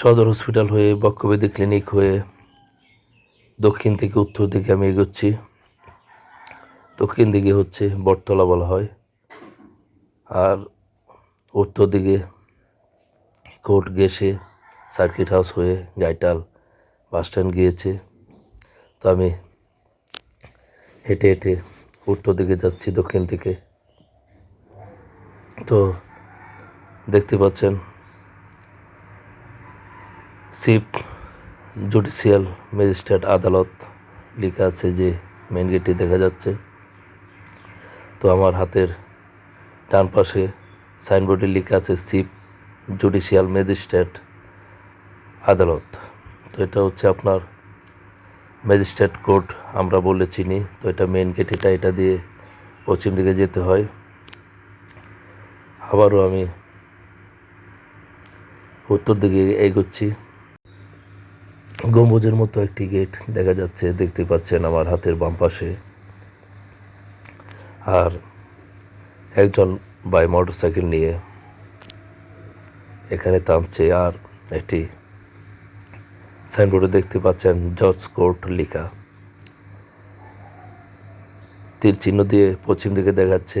সদর হসপিটাল হয়ে বক্ষবেদী ক্লিনিক হয়ে দক্ষিণ থেকে উত্তর দিকে আমি এগোচ্ছি। দক্ষিণ দিকে হচ্ছে বটতলা বলা হয়। আর উত্তর দিকে কোর্ট গেছে সার্কিট হাউস হয়ে গাইটাল বাস স্ট্যান্ড গিয়েছে। তো আমি হেঁটে হেঁটে উত্তর দিকে যাচ্ছি দক্ষিণ থেকে তো দেখতে পাচ্ছেন চিফ জুডিশিয়াল ম্যাজিস্ট্রেট আদালত লেখা আছে যে মেন গেটটি দেখা যাচ্ছে। তো আমার হাতের ডান পাশে সাইনবোর্ডে লেখা আছে চিফ জুডিশিয়াল ম্যাজিস্ট্রেট আদালত। তো এটা হচ্ছে আপনার ম্যাজিস্ট্রেট কোর্ট আমরা বলে চিনি। তো এটা মেন গেট এটা এটা দিয়ে পশ্চিম দিকে যেতে হয়। আবারও আমি উত্তর দিকে এগোচ্ছি। গম্বুজের মতো একটি গেট দেখা যাচ্ছে, দেখতে পাচ্ছেন আমার হাতের বাম পাশে। আর একজন বাই মোটরসাইকেল নিয়ে এখানে থামছে। আর একটি সাইনবোর্ডে দেখতে পাচ্ছেন জজ কোর্ট লেখা। তীর চিহ্ন দিয়ে পশ্চিম দিকে দেখাচ্ছে।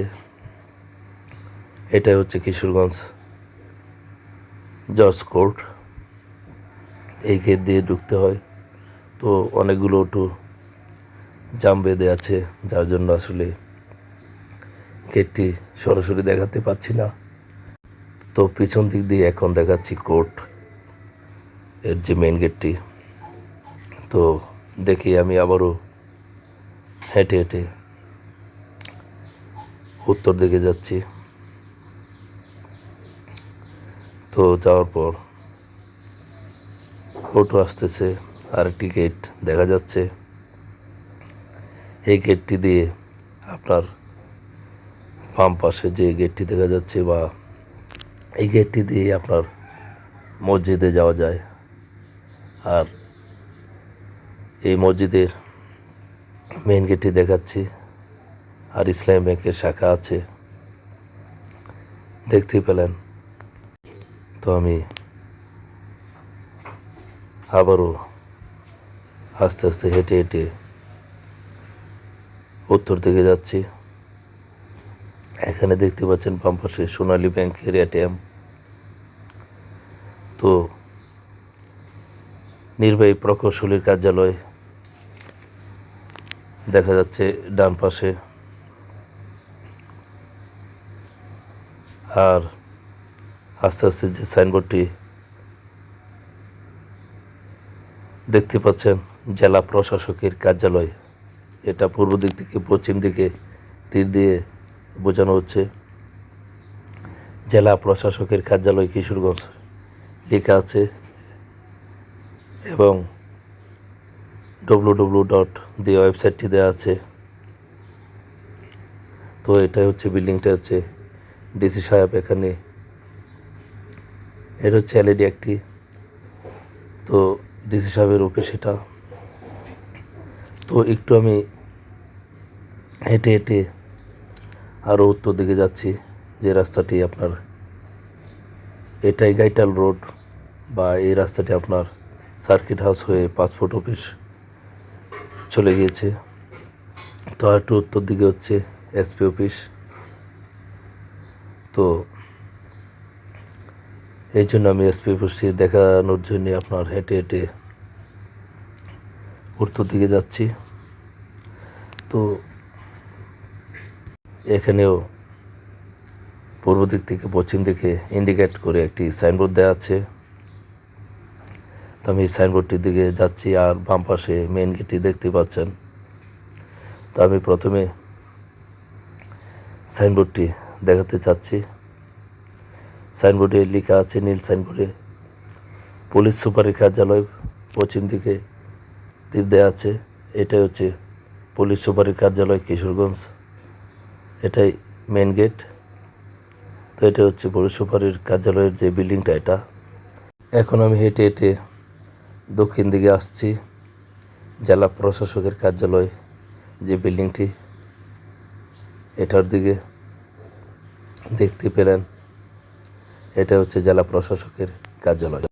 এটাই হচ্ছে কিশোরগঞ্জ জজ কোর্ট। এই গেট দিয়ে ঢুকতে হয়। তো অনেকগুলো একটু জাম বেঁধে আছে, যার জন্য আসলে গেটটি সরাসরি দেখাতে পাচ্ছি না। তো পিছন দিক দিয়ে এখন দেখাচ্ছি কোর্ট এর যে মেন গেটটি তো দেখি আমি আবারও হেঁটে হেঁটে উত্তর দিকে যাচ্ছি। তো যাওয়ার পর অটো আসতেছে, আরেকটি গেট দেখা যাচ্ছে। এই গেটটি দিয়ে আপনার বাম পাশে যে গেটটি দেখা যাচ্ছে বা এই গেটটি দিয়ে আপনার মসজিদে যাওয়া যায়। আর এই মসজিদের মেন গেটটি দেখাচ্ছি, আর ইসলামী ব্যাংকের শাখা আছে। দেখতেই পেলেন। তো আমি আবারও আস্তে আস্তে হেঁটে হেঁটে উত্তর দিকে যাচ্ছি। এখানে দেখতে পাচ্ছেন বাম পাশে সোনালী ব্যাংকের এটিএম তো নির্বাহী প্রকৌশলীর কার্যালয় দেখা যাচ্ছে ডান পাশে। আর আস্তে আস্তে যে সাইনবোর্ডটি দেখতে পাচ্ছেন জেলা প্রশাসকের কার্যালয়। এটা পূর্ব দিক থেকে পশ্চিম দিকে তীর দিয়ে বোঝানো হচ্ছে। জেলা প্রশাসকের কার্যালয় কিশোরগঞ্জ লেখা আছে এবং ডব্লু ডব্লু ডট দিয়ে ওয়েবসাইটটি দেওয়া আছে। তো এটাই হচ্ছে বিল্ডিংটা হচ্ছে ডিসি সাহেব এখানে। এটা হচ্ছে এলইডি একটি। তো ডিসি সাহেবের অফিস এটা তো একটু আমি হেঁটে হেঁটে আরও উত্তর দিকে যাচ্ছি, যে রাস্তাটি আপনার এটাই গাইটাল রোড বা এই রাস্তাটি আপনার সার্কিট হাউস হয়ে পাসপোর্ট অফিস চলে গিয়েছে। তো আর একটু উত্তর দিকে হচ্ছে এসপি অফিস। তো এই জন্য আমি এসপি অফিসটি দেখানোর জন্য আপনার হেঁটে হেঁটে উত্তর দিকে যাচ্ছি। তো এখানেও পূর্ব দিক থেকে, পশ্চিম দিকে ইন্ডিকেট করে একটি সাইনবোর্ড দেওয়া আছে। তো আমি সাইনবোর্ডটির দিকে যাচ্ছি, আর বাম পাশে মেন গেটটি দেখতে পাচ্ছেন। তো আমি প্রথমে সাইনবোর্ডটি দেখাতে চাচ্ছি। সাইনবোর্ডে লেখা আছে, নীল সাইনবোর্ডে। পুলিশ সুপারের কার্যালয় পশ্চিম দিকে তীর দেওয়া আছে। এটাই হচ্ছে পুলিশ সুপারের কার্যালয় কিশোরগঞ্জ। এটাই মেন গেট তো এটা হচ্ছে পুলিশ সুপারের কার্যালয়ের যে বিল্ডিংটা এটা। এখন আমি হেঁটে হেঁটে দক্ষিণ দিকে আসছি। জেলা প্রশাসকের কার্যালয় যে বিল্ডিংটি, এটার দিকে দেখতে পেলেন। এটা হচ্ছে জেলা প্রশাসকের কার্যালয়।